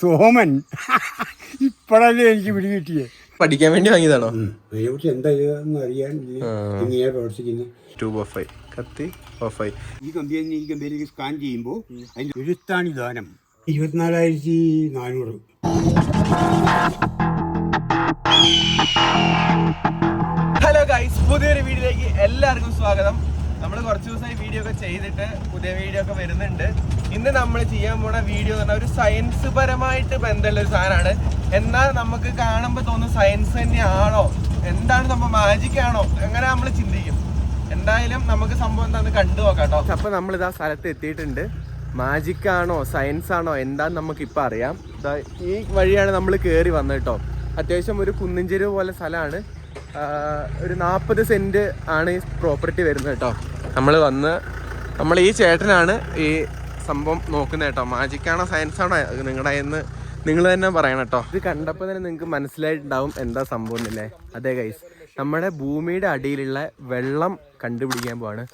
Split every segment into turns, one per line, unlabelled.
സോമൻ. ഇപ്പോഴല്ലേ എനിക്ക് പിടി കിട്ടിയേ.
പഠിക്കാൻ വേണ്ടി വാങ്ങിയതാണോ?
അതിനെക്കുറിച്ച് എന്താ ഇതെന്ന് അറിയാൻ ഇത് എങ്ങനെയാണ് പ്രവർത്തിക്കുന്നത്.
ട്യൂബ് ഓഫ് ഐ കത്തി ഓഫ് ഐ
ഈ കമ്പിയിൽ നിന്ന് ഈ കമ്പിയിലേക്ക് സ്കാൻ ചെയ്യുമ്പോൾ അതിന്റെ എഴുത്താണ് ദാനം. ഇരുപത്തിനാലായിരത്തി നാനൂറ്.
ഹലോ ഗൈസ് പുതിയൊരു വീഡിയോയിലേക്ക് എല്ലാവർക്കും സ്വാഗതം. നമ്മൾ കുറച്ച് ദിവസമായി വീഡിയോ ഒക്കെ ചെയ്തിട്ട് പുതിയ വീഡിയോ ഒക്കെ വരുന്നുണ്ട്. ഇന്ന് നമ്മൾ ചെയ്യാൻ പോണ വീഡിയോ എന്ന് പറഞ്ഞാൽ ഒരു സയൻസ് പരമായിട്ട് ബന്ധമുള്ള ഒരു സാധനമാണ്. എന്നാൽ നമുക്ക് കാണുമ്പോൾ തോന്നുന്നു സയൻസ് തന്നെയാണോ? എന്താണ് നമ്മൾ മാജിക് ആണോ? അങ്ങനെ നമ്മൾ ചിന്തിക്കും. എന്തായാലും നമുക്ക് സംഭവം എന്താണെന്ന് കണ്ടു നോക്കാം കേട്ടോ. അപ്പൊ നമ്മൾ ഇതാ സ്ഥലത്ത് എത്തിയിട്ടുണ്ട്. മാജിക് ആണോ? സയൻസ് ആണോ? എന്താന്ന് നമുക്ക് ഇപ്പൊ അറിയാം ഈ വഴിയാണ് നമ്മൾ കേറി വന്നത് കേട്ടോ. അത്യാവശ്യം ഒരു കുന്നിഞ്ചെരുവ് പോലെ സ്ഥലമാണ്. ഒരു നാൽപ്പത് സെന്റ് ആണ് ഈ പ്രോപ്പർട്ടി വരുന്നത് കേട്ടോ. നമ്മൾ വന്ന് നമ്മൾ ഈ ചേട്ടനാണ് ഈ സംഭവം നോക്കുന്നത് കേട്ടോ. മാജിക്കാണോ സയൻസാണോ നിങ്ങളുടെ എന്ന് നിങ്ങൾ തന്നെ പറയണം കേട്ടോ. ഇത് കണ്ടപ്പോൾ തന്നെ നിങ്ങൾക്ക് മനസ്സിലായിട്ടുണ്ടാവും എന്താ സംഭവം എന്നല്ലേ അതെ ഗൈസ് നമ്മുടെ ഭൂമിയുടെ അടിയിലുള്ള വെള്ളം കണ്ടുപിടിക്കാൻ പോവാണ്.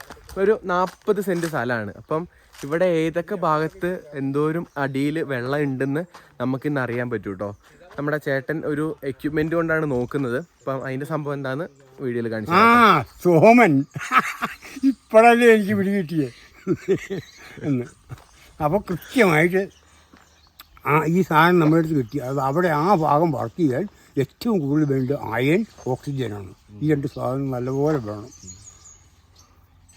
ഒരു നാൽപ്പത് സെന്റ് സ്ഥലമാണ്. അപ്പം ഇവിടെ ഏതൊക്കെ ഭാഗത്ത് എന്തോരം അടിയിൽ വെള്ളം ഉണ്ടെന്ന് നമുക്കിന്ന് അറിയാൻ പറ്റൂ കേട്ടോ നമ്മുടെ ചേട്ടൻ ഒരു എക്യുപ്മെന്റ് കൊണ്ടാണ് നോക്കുന്നത്. അപ്പം അതിന്റെ സംഭവം എന്താന്ന് വീഡിയോയിൽ കാണിച്ചു
ആ സോമൻ. ഇപ്പോഴല്ലേ എനിക്ക് പിടികിട്ടിയേ എന്ന്. അപ്പോൾ കൃത്യമായിട്ട് ആ ഈ സാധനം നമ്മുടെ അടുത്ത് കിട്ടി. അത് അവിടെ ആ ഭാഗം വർക്ക് ചെയ്യാൻ ഏറ്റവും കൂടുതൽ വേണ്ടത് അയൺ ഓക്സിജനാണ്. ഈ രണ്ട് സാധനം നല്ലപോലെ വേണം.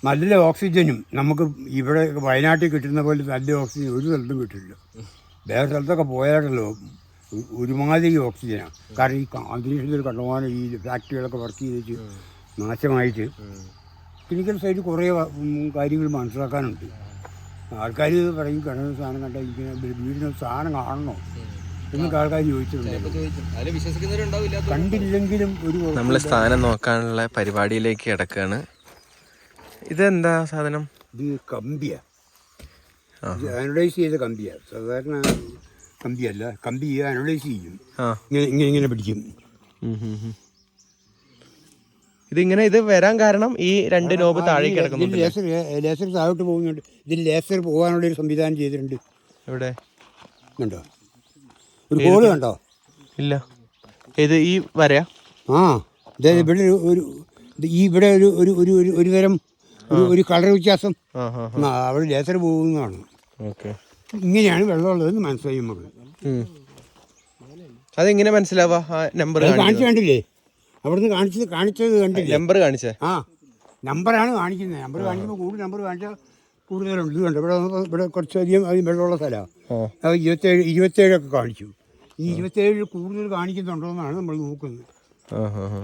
നല്ല ഓക്സിജനും. നമുക്ക് ഇവിടെ വയനാട്ടിൽ കിട്ടുന്ന പോലെ നല്ല ഓക്സിജൻ ഒരു സ്ഥലത്തും കിട്ടില്ല. വേറെ സ്ഥലത്തൊക്കെ പോയാലല്ലോ ഒ- ഒരുമാതിരി ഓക്സിജനാണ് കാരണം ഈ അന്തരീക്ഷത്തിൽ കണ്ടുപോകാൻ ഈ ഫാക്ടറികളൊക്കെ വർക്ക് ചെയ്തിട്ട് നാശമായിട്ട് ക്ലിനിക്കൽ സൈഡിൽ കുറേ കാര്യങ്ങൾ മനസ്സിലാക്കാനുണ്ട്. ആൾക്കാർ പറയും കിണറിന് സാധനം കണ്ട ഇങ്ങനെ വീടിന് സാധനം കാണണോ? എന്നൊക്കെ ആൾക്കാർ ചോദിച്ചിട്ടുണ്ട്. കണ്ടില്ലെങ്കിലും ഒരു
നമ്മൾ സ്ഥാനം നോക്കാനുള്ള പരിപാടിയിലേക്ക് കിടക്കുകയാണ് ഇതെന്താ സാധനം?
ഇത് കമ്പിയാണ് അനലൈസ് ചെയ്ത കമ്പിയാണ് സാധാരണ കമ്പിയല്ല കമ്പി അനലൈസ് ചെയ്യും. ഇങ്ങനെ ഇങ്ങനെ പിടിക്കും.
ഇതിങ്ങനെ ഇത് വരാൻ കാരണം ഈ രണ്ട് നോബ് താഴേക്ക് കിടക്കുന്നുണ്ട്
ലേസർ ലേസർ താഴോട്ട് പോകുന്നുണ്ട്. ഇതിൽ ലേസർ പോകാനുള്ള ഒരു സംവിധാനം ചെയ്തിട്ടുണ്ട്.
ഇവിടെ
കണ്ടോ? ഒരു ഹോൾ കണ്ടോ?
ഇല്ല. ഇത് ഈ വരയാ?
ആ അതായത് ഇവിടെ ഒരു- ഈ ഇവിടെ ഒരു ഒരു ഒരു ഒരു ഒരു തരം ഒരു കളർ വ്യത്യാസം. അവിടെ ലേസർ പോകുന്നതാണ്.
ഓക്കെ.
ഇങ്ങനെയാണ് വെള്ളമുള്ളതെന്ന് മനസ്സിലായി നമുക്ക്.
അതെങ്ങനെ മനസ്സിലാവാ? ആ നമ്പർ
കാണിച്ചു കണ്ടില്ലേ അവിടുന്ന് കാണിച്ചത് കാണിച്ചത് കണ്ടില്ലേ?
നമ്പർ കാണിച്ചേ.
ആ നമ്പറാണ് കാണിക്കുന്നത്. നമ്പർ കാണിക്കുമ്പോൾ കൂടുതൽ നമ്പർ കാണിച്ചാൽ കൂടുതലുണ്ട്. ഇതുണ്ട് ഇവിടെ ഇവിടെ കുറച്ചധികം അധികം വെള്ളമുള്ള സ്ഥലമാണ് അത് ഇരുപത്തേഴ് ഇരുപത്തേഴൊക്കെ കാണിച്ചു. ഈ ഇരുപത്തേഴ് കൂടുതൽ കാണിക്കുന്നുണ്ടോ എന്നാണ് നമ്മൾ നോക്കുന്നത്
ആ ആ ആ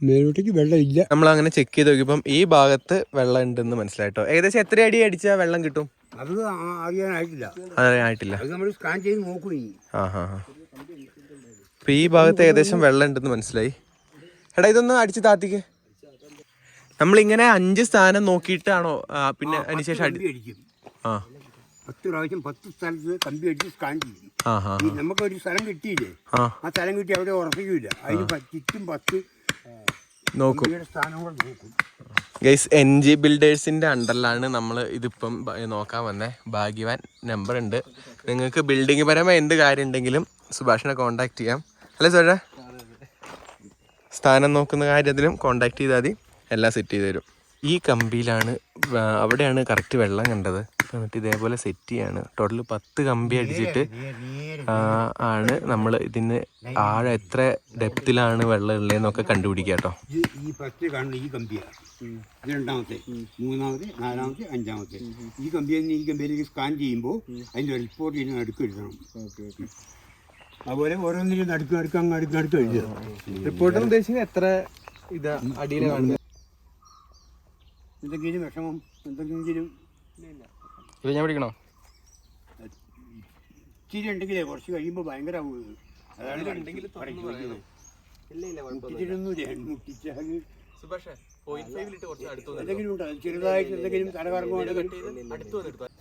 മേലോട്ടേക്ക് വെള്ളമില്ല
നമ്മൾ അങ്ങനെ ചെക്ക് ചെയ്ത് നോക്കിയപ്പം ഈ ഭാഗത്ത് വെള്ളം ഉണ്ടെന്ന് മനസ്സിലായിട്ടോ ഏകദേശം എത്ര അടി അടിച്ചാൽ വെള്ളം കിട്ടും?
അത് അറിയാനായിട്ടില്ല
അറിയാനായിട്ടില്ല
അത് നമ്മൾ സ്കാൻ ചെയ്ത് നോക്കും
ആ ഹാ അപ്പൊ ഈ ഭാഗത്ത് ഏകദേശം വെള്ളം ഉണ്ടെന്ന് മനസ്സിലായി. എടാ ഇതൊന്ന് അടിച്ച് താത്തിക്ക്. നമ്മളിങ്ങനെ അഞ്ച് സ്ഥാനം നോക്കിയിട്ടാണോ പിന്നെ അതിനുശേഷം അടി
അടിക്കും.
ആ.
പത്ത് പ്രാവശ്യം പത്ത് സ്ഥലത്ത് കമ്പി അടിച്ച് സ്കാൻ ചെയ്യും. നമുക്ക് ഒരു സ്ഥലം കിട്ടിയില്ലേ?
ആ.
സ്ഥലം കിട്ടി അവിടെ ഉറപ്പിക്കില്ല. അതിന് ചുറ്റും പത്ത്
നോക്കും. ഗൈസ് എൻ ജി ബിൽഡേഴ്സിന്റെ അണ്ടറിലാണ് നമ്മൾ ഇതിപ്പം നോക്കാൻ വന്നേ. ഭാഗ്യവാൻ നമ്പർ ഉണ്ട്. നിങ്ങൾക്ക് ബിൽഡിംഗ് പരമായ എന്ത് കാര്യം ഉണ്ടെങ്കിലും സുഭാഷിനെ കോണ്ടാക്ട് ചെയ്യാം. അല്ലേ സോഴ സ്ഥാനം നോക്കുന്ന കാര്യത്തിലും കോണ്ടാക്ട് ചെയ്താൽ മതി. എല്ലാം സെറ്റ് ചെയ്ത് തരും. ഈ കമ്പിയിലാണ് അവിടെയാണ് കറക്റ്റ് വെള്ളം കണ്ടത്. എന്നിട്ട് ഇതേപോലെ സെറ്റ് ചെയ്യാണ്. ടോട്ടൽ പത്ത് കമ്പി അടിച്ചിട്ട് ആണ് നമ്മൾ ഇതിന് ആഴം എത്ര ഡെപ്തിലാണ് വെള്ളം ഉള്ളതെന്നൊക്കെ കണ്ടുപിടിക്കുക കേട്ടോ.
ഈ ഫസ്റ്റ് കാണുന്ന ഈ കമ്പിയാണ്. ഇത് രണ്ടാമത്തെ മൂന്നാമത്തെ നാലാമത്തെ അഞ്ചാമത്തെ. ഈ കമ്പിയിൽ നിന്ന് ഈ കമ്പിയിലേക്ക് സ്കാൻ ചെയ്യുമ്പോൾ അതിന്റെ റിപ്പോർട്ട് ഇതിന് അടുക്ക് എഴുതണം അതുപോലെ ഓരോന്നിനും നടുക്ക് നടുക്ക് അങ്ങ് അടുക്ക് നടുക്ക് എഴുതുക
റിപ്പോർട്ടർ ഉദ്ദേശിക്കുന്നത് എത്ര ഇത് അടിയിൽ കാണുന്നത്
എന്തെങ്കിലും വിഷമം എന്തെങ്കിലും
ഇത് ഞാൻ പിടിക്കണോ?
ഇച്ചിരി ഉണ്ടെങ്കിലേ കുറച്ച് കഴിയുമ്പോൾ ഭയങ്കര എന്തെങ്കിലും ഉണ്ടോ? ചെറുതായിട്ട് എന്തെങ്കിലും തലകറങ്ങോ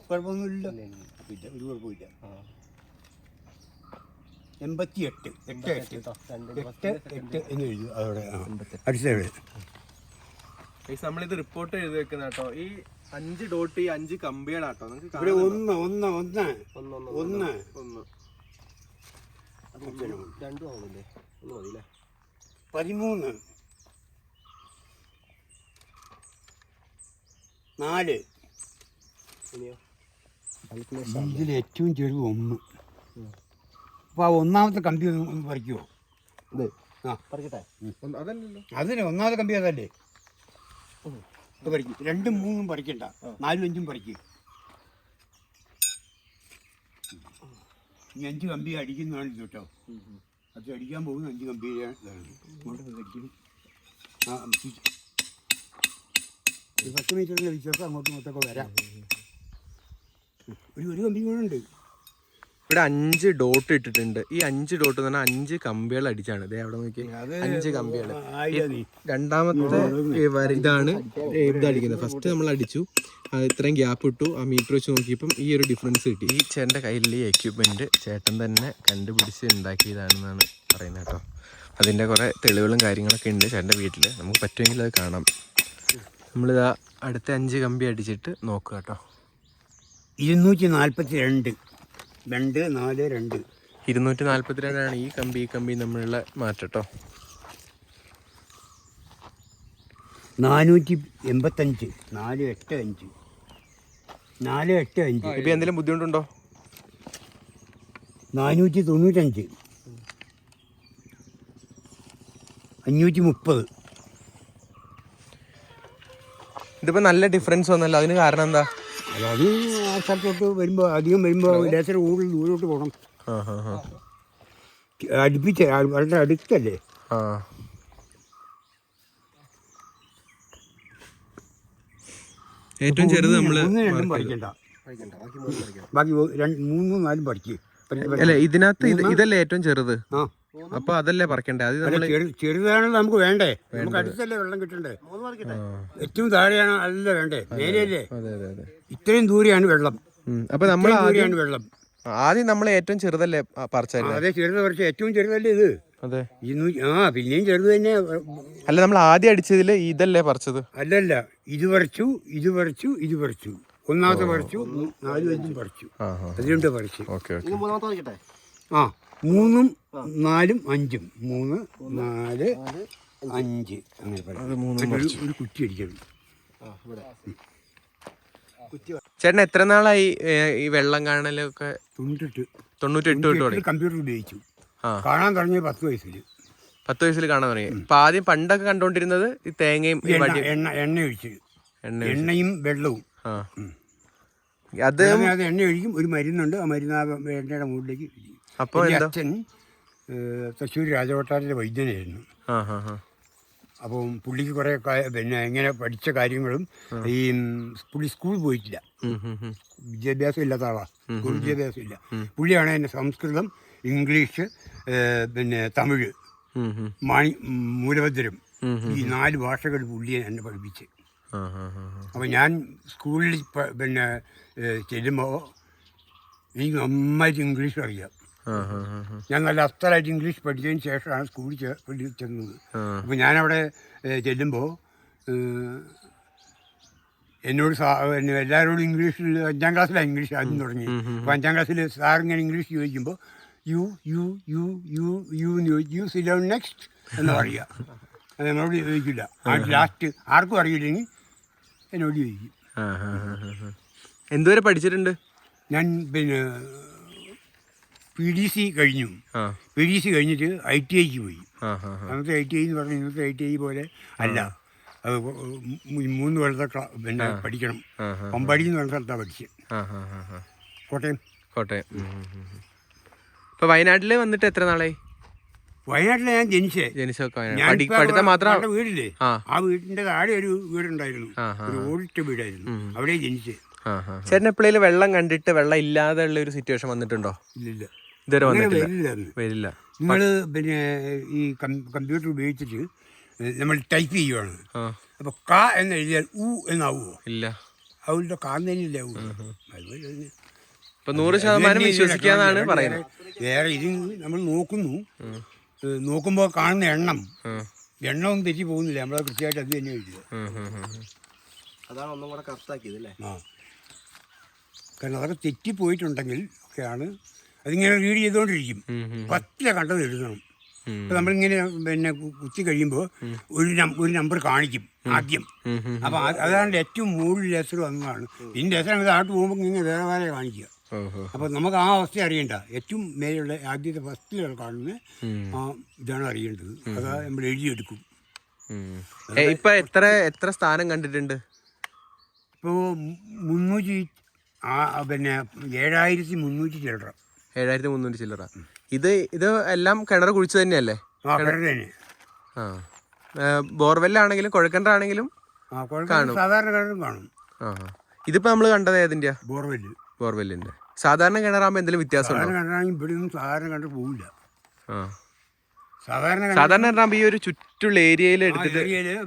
കുഴപ്പമൊന്നുമില്ല. ഇല്ല ഒരു കുഴപ്പമില്ല. എൺപത്തി എട്ട് എട്ട് എട്ട് എട്ട് എട്ട് എന്ന് എഴുതി. അതോടെ ആ.
ഗൈസ് നമ്മളിത് റിപ്പോർട്ട് എഴുതി വെക്കുന്ന കേട്ടോ. ഈ അഞ്ച് ഡോട്ട് ഈ അഞ്ച് കമ്പികളാട്ടോ നിങ്ങൾക്ക്
ഇവിടെ ഒന്ന് ഒന്ന് ഒന്ന്.
ഒന്ന് ഒന്ന്
ഒന്ന്.
രണ്ടും ആവുന്നില്ലേ ഒന്ന്
പതിമൂന്ന്. നാല്.
ഇനിയോ?
ഇതിൽ ഏറ്റവും ചെറിയ ഒന്ന്. അപ്പോൾ ആ ഒന്നാമത്തെ കമ്പി ഒന്ന് ഒന്ന് പറിക്കുമോ
ഇത്
ആ.
പറിക്കട്ടെ? അതല്ലല്ലോ.
അതിന് ഒന്നാമത്തെ കമ്പി അതല്ലേ? പറിക്കും രണ്ടും മൂന്നും പറിക്കണ്ട നാലും അഞ്ചും പറിക്കും ഈ അഞ്ച് കമ്പി അടിക്കുന്നതാണ് ഇത് കേട്ടോ. അത് അടിക്കാൻ പോകുന്ന അഞ്ച് കമ്പി ഇതാണ് ആ പത്ത് മീറ്ററിന്റെ വിശ്വാസം അങ്ങോട്ടും ഇങ്ങോട്ടൊക്കെ വരാം. ഒരു ഒരു കമ്പി കൂടെ ഉണ്ട്.
ഇവിടെ അഞ്ച് ഡോട്ട് ഇട്ടിട്ടുണ്ട്. ഈ അഞ്ച് ഡോട്ട് എന്ന് പറഞ്ഞാൽ അഞ്ച് കമ്പികൾ അടിച്ചാണ്. ഇതേ അവിടെ നോക്കി അഞ്ച് കമ്പികൾ. രണ്ടാമത്തെ ഈ വര- ഇതാണ്. ഇത് അടിക്കുന്നത്. ഫസ്റ്റ് നമ്മൾ അടിച്ചു. ഇത്രയും ഗ്യാപ്പ് ഇട്ടു. ആ മീറ്റർ വെച്ച് നോക്കിയപ്പം ഈ ഒരു ഡിഫറൻസ് കിട്ടി. ഈ ചേട്ടന്റെ കയ്യിൽ ഈ എക്യുപ്മെന്റ് ചേട്ടൻ തന്നെ കണ്ടുപിടിച്ച് ഉണ്ടാക്കിയതാണെന്നാണ് പറയുന്നത് കേട്ടോ. അതിന്റെ കുറേ തെളിവുകളും കാര്യങ്ങളൊക്കെ ഉണ്ട് ചേട്ടന്റെ വീട്ടിൽ നമുക്ക് പറ്റുമെങ്കിൽ അത് കാണാം. നമ്മളിതാ അടുത്ത അഞ്ച് കമ്പി അടിച്ചിട്ട് നോക്കുക കേട്ടോ.
ഇരുന്നൂറ്റി നാൽപ്പത്തി രണ്ട് രണ്ട് നാല് രണ്ട്.
ഇരുന്നൂറ്റി നാൽപ്പത്തി രണ്ടാണ് ഈ കമ്പി ഈ കമ്പി തമ്മിലുള്ള മാറ്റം കേട്ടോ
നാനൂറ്റി എൺപത്തഞ്ച് നാല് എട്ട് അഞ്ച്. നാല് എട്ട് അഞ്ച്.
ഇപ്പം എന്തെങ്കിലും ബുദ്ധിമുട്ടുണ്ടോ?
നാനൂറ്റി തൊണ്ണൂറ്റഞ്ച്. അഞ്ഞൂറ്റി മുപ്പത്.
ഇതിപ്പോൾ നല്ല ഡിഫറൻസ് വന്നല്ലോ. അതിന് കാരണം എന്താ?
ആ സ്ഥലത്തോട്ട് വരുമ്പോൾ അധികം വരുമ്പോൾ ലേസർ കൂടുതൽ ദൂരോട്ട് പോകണം അടുപ്പിച്ച വളരെ അടുത്തല്ലേ?
ഏറ്റവും ചെറുത് നമ്മൾ
ബാക്കി മൂന്നും നാലും പഠിക്ക്.
അല്ല ഇതിനകത്ത് ഇത് ഇതല്ലേ ഏറ്റവും ചെറുത്? അപ്പൊ അതല്ലേ പറിക്കണ്ടേ? അത്
ചെറുതാണല്ലോ നമുക്ക് വേണ്ടേ? നമുക്ക് അടുത്തല്ലേ വെള്ളം കിട്ടണ്ടേ? ഏറ്റവും താഴെയാണ് അതല്ലേ വേണ്ടേ? നേരെയല്ലേ?
അതെ അതെ അതെ.
ഇത്രയും ദൂരെയാണ് വെള്ളം.
അപ്പൊ നമ്മൾ
ദൂരെയാണ് വെള്ളം.
ആദ്യം നമ്മൾ ഏറ്റവും ചെറുതല്ലേ
ആ,
പറിച്ചായിരുന്നത്
അതെ ചെറുത് പറിച്ച ഏറ്റവും ചെറുതല്ലേ ഇത്?
അതെ.
ആ പിന്നെയും ചെറുത് തന്നെ
അല്ല നമ്മൾ ആദ്യം അടിച്ചതിൽ ഇതല്ലേ പറിച്ചത്?
അല്ലല്ല ഇത് പറിച്ചു ഇത് പറിച്ചു ഇത് പറിച്ചു. ഒന്നാമത്തെ പറിച്ചു നാലും അഞ്ചും പറിച്ചു. അതിലുണ്ട് പറിച്ചു. ആ മൂന്നും നാലും അഞ്ചും. മൂന്ന് നാല് അഞ്ച്. അങ്ങനെ പറയാം ഒരു ഒരു കുറ്റി അടിക്കണം.
ചേട്ടൻ എത്ര നാളായി ഈ വെള്ളം കാണലൊക്കെ?
തൊണ്ണൂറ്റെട്ട്.
തൊണ്ണൂറ്റെട്ട് തൊട്ട് തുടങ്ങി.
കമ്പ്യൂട്ടർ ഉപയോഗിച്ചു. കാണാൻ തുടങ്ങി പത്ത് വയസ്സിൽ
പത്ത് വയസ്സിൽ കാണാൻ തുടങ്ങി. അപ്പൊ ആദ്യം പണ്ടൊക്കെ കണ്ടോണ്ടിരുന്നത് ഈ തേങ്ങയും
എണ്ണ എണ്ണ ഒഴിച്ച്.
എണ്ണ
എണ്ണയും വെള്ളവും.
അത്
എണ്ണ ഒഴിക്കും. ഒരു മരുന്നുണ്ട്. ആ മരുന്ന് ആ എണ്ണയുടെ മുകളിലേക്ക്.
അപ്പൊ
അച്ഛൻ തൃശ്ശൂർ രാജകൊട്ടാരത്തിലെ വൈദ്യനായിരുന്നു. അപ്പം പുള്ളിക്ക് കുറെ പിന്നെ ഇങ്ങനെ പഠിച്ച കാര്യങ്ങളും ഈ പുള്ളി സ്കൂളിൽ പോയിട്ടില്ല. വിദ്യാഭ്യാസം ഇല്ലാത്ത ആളാ സ്കൂൾ വിദ്യാഭ്യാസം ഇല്ല പുള്ളിയാണ് എന്നെ സംസ്കൃതം ഇംഗ്ലീഷ് പിന്നെ തമിഴ്. മാണി മൂലഭദ്രം ഈ നാല് ഭാഷകൾ പുള്ളിയെ എന്നെ പഠിപ്പിച്ച്. അപ്പോൾ ഞാൻ സ്കൂളിൽ പിന്നെ ചെല്ലുമ്പോൾ എനിക്ക് നന്നായിട്ട് ഇംഗ്ലീഷ് അറിയാം. ഞാൻ നല്ല അസ്ഥലായിട്ട് ഇംഗ്ലീഷ് പഠിച്ചതിന് ശേഷമാണ് സ്കൂളിൽ വെളിയിൽ ചെന്നത്.
അപ്പൊ
അപ്പോൾ ഞാനവിടെ ചെല്ലുമ്പോൾ എന്നോട് സാ എല്ലാവരോടും ഇംഗ്ലീഷിൽ അഞ്ചാം ക്ലാസ്സിലാണ് ഇംഗ്ലീഷ് ആദ്യം തുടങ്ങി അപ്പോൾ അഞ്ചാം ക്ലാസ്സിൽ സാർ ഇങ്ങനെ ഇംഗ്ലീഷ് ചോദിക്കുമ്പോൾ you you you you you എന്ന് ചോദിച്ചു യു സിലോൺ നെക്സ്റ്റ് എന്ന് പറയുക അത് എന്നോട് ചോദിക്കില്ല. ലാസ്റ്റ് ആർക്കും അറിയില്ലെങ്കിൽ എന്നോട് ചോദിക്കും.
എന്തുവരെ പഠിച്ചിട്ടുണ്ട്?
ഞാൻ പിന്നെ പി ഡി സി കഴിഞ്ഞു. പി ഡി സി കഴിഞ്ഞിട്ട് ഐ ടി ഐക്ക് പോയി. അന്നത്തെ ഐ ടി ഐ എന്ന് പറഞ്ഞാൽ ഇന്നത്തെ ഐ ടി ഐ പോലെ അല്ല. അത് മൂന്ന് കൊല്ലത്തെ ക്ലാ- പിന്നെ പഠിക്കണം. പമ്പാടി എന്ന് പറഞ്ഞ സ്ഥലത്താണ് പഠിച്ചത്. കോട്ടയം.
കോട്ടയം. ഇപ്പൊ വയനാട്ടിൽ വന്നിട്ട് എത്ര നാളായി?
വയനാട്ടിലെ ഞാൻ ജനിച്ചേ.
ജനിച്ചൊക്കെ മാത്രം
വീടില്ലേ?
ആ.
വീടിന്റെ താഴെ ഒരു വീടുണ്ടായിരുന്നു. ഒരു ഓടിട്ട വീടായിരുന്നു. അവിടെ ജനിച്ചേ.
ചേട്ടൻ എപ്പോഴേലും വെള്ളം കണ്ടിട്ട് വെള്ളം ഇല്ലാതെ ഉള്ള ഒരു സിറ്റുവേഷൻ വന്നിട്ടുണ്ടോ?
ഇല്ലില്ല.
ഇതുവരെ വന്നിട്ടില്ല.
വരില്ല
വരില്ല.
നിങ്ങൾ പിന്നെ ഈ കമ്പ്യൂട്ടർ ഉപയോഗിച്ചിട്ട് നമ്മൾ ടൈപ്പ് ചെയ്യുവാണ്. അപ്പൊ ക എന്ന് എഴുതിയാൽ ഉ എന്നാവുമോ
ഇല്ല.
അവരുടെ കാന്നില്ല
ഇപ്പൊ നൂറ് ശതമാനം വിശ്വസിക്കാന്നാണ് പറയുന്നത്.
വേറെ ഇത് നമ്മൾ നോക്കുന്നു. നോക്കുമ്പോൾ കാണുന്ന എണ്ണം.
എണ്ണവും
എണ്ണ ഒന്നും തെറ്റി പോകുന്നില്ല. നമ്മളത് കൃത്യമായിട്ട് അത് തന്നെ
എഴുതിയത്.
അതാണ് ഒന്നും കൂടെ കറക്റ്റാക്കിയത് അല്ലേ?
ആ. കാരണം അതൊക്കെ തെറ്റിപ്പോയിട്ടുണ്ടെങ്കിൽ ഒക്കെയാണ് അതിങ്ങനെ റീഡ് ചെയ്തുകൊണ്ടിരിക്കും പത്തിലെ കണ്ടത് എഴുതണം. അപ്പോൾ നമ്മളിങ്ങനെ പിന്നെ കുത്തി കഴിയുമ്പോൾ ഒരു ഒരു നമ്പർ കാണിക്കും ആദ്യം. അപ്പോൾ അതാണ് ഏറ്റവും മുകളിൽ ലെസർ വന്നതാണ്. പിന്നെ ലെസർ അങ്ങ് താഴോട്ട് പോകുമ്പോൾ ഇങ്ങനെ വേറെ വേറെ കാണിക്കുക.
അപ്പൊ
അപ്പോൾ നമുക്ക് ആ അവസ്ഥ അറിയണ്ട. ഏറ്റവും മേലുള്ള ആദ്യത്തെ ഫസ്റ്റിലുള്ള കാണുന്ന ആ ഇതാണ് അറിയേണ്ടത്. അതാ നമ്മൾ എഴുതിയെടുക്കും.
ഇപ്പൊ എത്ര എത്ര സ്ഥാനം കണ്ടിട്ടുണ്ട്?
ഇപ്പോ മുന്നൂറ്റി ആ പിന്നെ ഏഴായിരത്തി മുന്നൂറ്റി ചില്ലറ.
ഏഴായിരത്തി മുന്നൂറ്റി ചില്ലറ. ഇത് ഇത് എല്ലാം കിണർ കുഴിച്ചു തന്നെയല്ലേ?
ആ തന്നെ.
ആ. ബോർവെല്ലാണെങ്കിലും കുഴക്കിണറാണെങ്കിലും
ആ കുഴപ്പം സാധാരണ കിണറും കാണും.
ആ നമ്മൾ കണ്ടത് ഏതിന്റെ
ബോർവെല്ല്.
ബോർവെല്ലിന്റെ. സാധാരണ കിണറാകുമ്പോ എന്തെങ്കിലും വ്യത്യാസം
സാധാരണ കിണറാണെങ്കിൽ ഇവിടെ ഒന്നും സാധാരണ കിണർ പോവില്ല.
ആ.
സാധാരണ
സാധാരണ ഈ ഒരു ചുറ്റുള്ള ഏരിയയിൽ
ആ
എടുത്തിട്ട്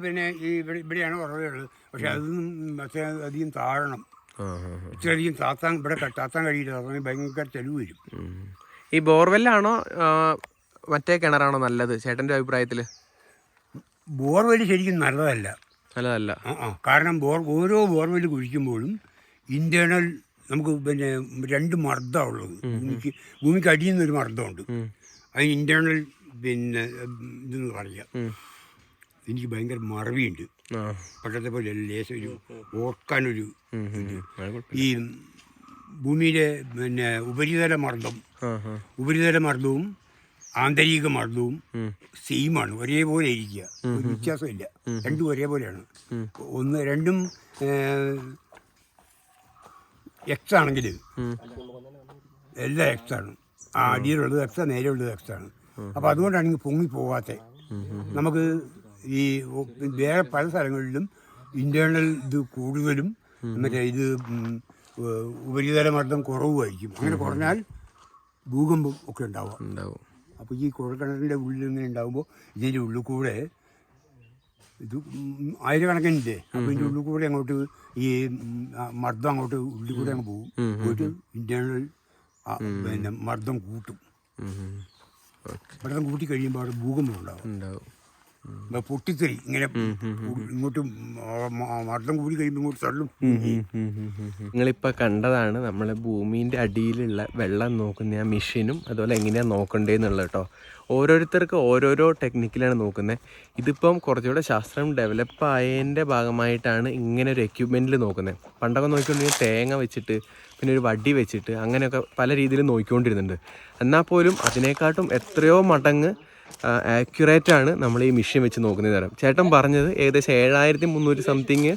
പിന്നെ ഈ ഇവിടെ ഇവിടെയാണ് കുറവുള്ളത് പക്ഷെ അതൊന്നും അധികം താഴണം.
ആ.
താത്താൻ ഇവിടെ താത്താൻ കഴിയില്ല. താത്താൻ ഭയങ്കര തെളിവ് വരും.
ഈ ബോർവെല്ലാണോ മറ്റേ കിണറാണോ നല്ലത്? ചേട്ടന്റെ അഭിപ്രായത്തിൽ
ബോർവെൽ ശരിക്കും നല്ലതല്ല.
നല്ലതല്ല.
കാരണം ബോർ ഓരോ ബോർവെൽ കുഴിക്കുമ്പോഴും ഇന്റേണൽ നമുക്ക് പിന്നെ രണ്ട് മർദ്ദമുള്ളത് ഭൂമിക്ക് ഭൂമിക്ക് അടിയുന്നൊരു മർദ്ദമുണ്ട്. അതിന് ഇന്റേണൽ പിന്നെ ഇതെന്ന് പറയാം.
ഉം.
എനിക്ക് ഭയങ്കര മറവിയുണ്ട്. പണ്ടത്തെ പോലെ ലേശം ഒരു ഓർക്കാനൊരു. ഈ ഭൂമിയിലെ പിന്നെ ഉപരിതല മർദ്ദം. ഉപരിതല മർദ്ദവും ആന്തരിക മർദ്ദവും സെയിമാണ് ഒരേപോലെ ഇരിക്കുക. ഒരു വ്യത്യാസമില്ല. രണ്ടും ഒരേപോലെയാണ്. ഒന്ന് രണ്ടും എക്സ് ആണെങ്കിൽ. എല്ലാം എക്സ് ആണ്. ആ അടിയിലുള്ളത് എക്സ് നേരെയുള്ളത് എക്സ് ആണ്. അപ്പോൾ അതുകൊണ്ടാണ് പൊങ്ങി പോകാത്തത് നമുക്ക് ഈ വേറെ പല സ്ഥലങ്ങളിലും ഇന്റേണൽ ഇത് കൂടുതലും മറ്റേ ഇത് ഉപരിതല മർദ്ദം കുറവുമായിരിക്കും. അങ്ങനെ കുറഞ്ഞാൽ ഭൂകമ്പം ഒക്കെ ഉണ്ടാവാം
ഉണ്ടാവും.
അപ്പോൾ ഈ കുഴൽക്കിണറിന്റെ ഉള്ളിൽ ഇങ്ങനെ ഉണ്ടാകുമ്പോൾ ഇതിന്റെ ഉള്ളിൽ കൂടെ ഇത് ആയിരക്കണക്കിനില്ലേ? അപ്പോൾ ഇതിന്റെ ഉള്ളിൽ കൂടെ അങ്ങോട്ട് ഈ മർദ്ദം അങ്ങോട്ട് ഉള്ളിൽ കൂടെ അങ്ങ് പോകും. പോയിട്ട് ഇന്റേണൽ പിന്നെ മർദ്ദം കൂട്ടും. മർദ്ദം കൂട്ടി കഴിയുമ്പോൾ അവിടെ ഭൂകമ്പം
ഉണ്ടാവും.
ഉണ്ടാവും. പൊട്ടിത്തെറി ഇങ്ങനെ ഇങ്ങോട്ട് മർദ്ദം കൂടി കഴിയുമ്പോൾ ഇങ്ങോട്ട് തള്ളും.
നിങ്ങളിപ്പോൾ കണ്ടതാണ് നമ്മളെ ഭൂമിന്റെ അടിയിലുള്ള വെള്ളം നോക്കുന്ന ആ മെഷീനും അതുപോലെ എങ്ങനെയാണ് നോക്കണ്ടേന്നുള്ളത് കേട്ടോ ഓരോരുത്തർക്ക് ഓരോരോ ടെക്നിക്കിലാണ് നോക്കുന്നത് ഇതിപ്പം കുറച്ചുകൂടെ ശാസ്ത്രം ഡെവലപ്പ് ആയതിന്റെ ഭാഗമായിട്ടാണ് ഇങ്ങനെ ഒരു എക്യുപ്മെന്റിൽ നോക്കുന്നത് പണ്ടൊക്കെ നോക്കിക്കൊണ്ടിരുന്ന തേങ്ങ വെച്ചിട്ട് പിന്നെ ഒരു വടി വെച്ചിട്ട് അങ്ങനെയൊക്കെ പല രീതിയിൽ നോക്കിക്കൊണ്ടിരുന്നുണ്ട്. എന്നാൽ പോലും അതിനേക്കാട്ടും എത്രയോ മടങ്ങ് ആക്യുറേറ്റ് ആണ് നമ്മൾ ഈ മെഷീൻ വെച്ച് നോക്കുന്ന തരം. ചേട്ടൻ പറഞ്ഞത് ഏകദേശം ഏഴായിരത്തി മുന്നൂറ്റി സംതിങ്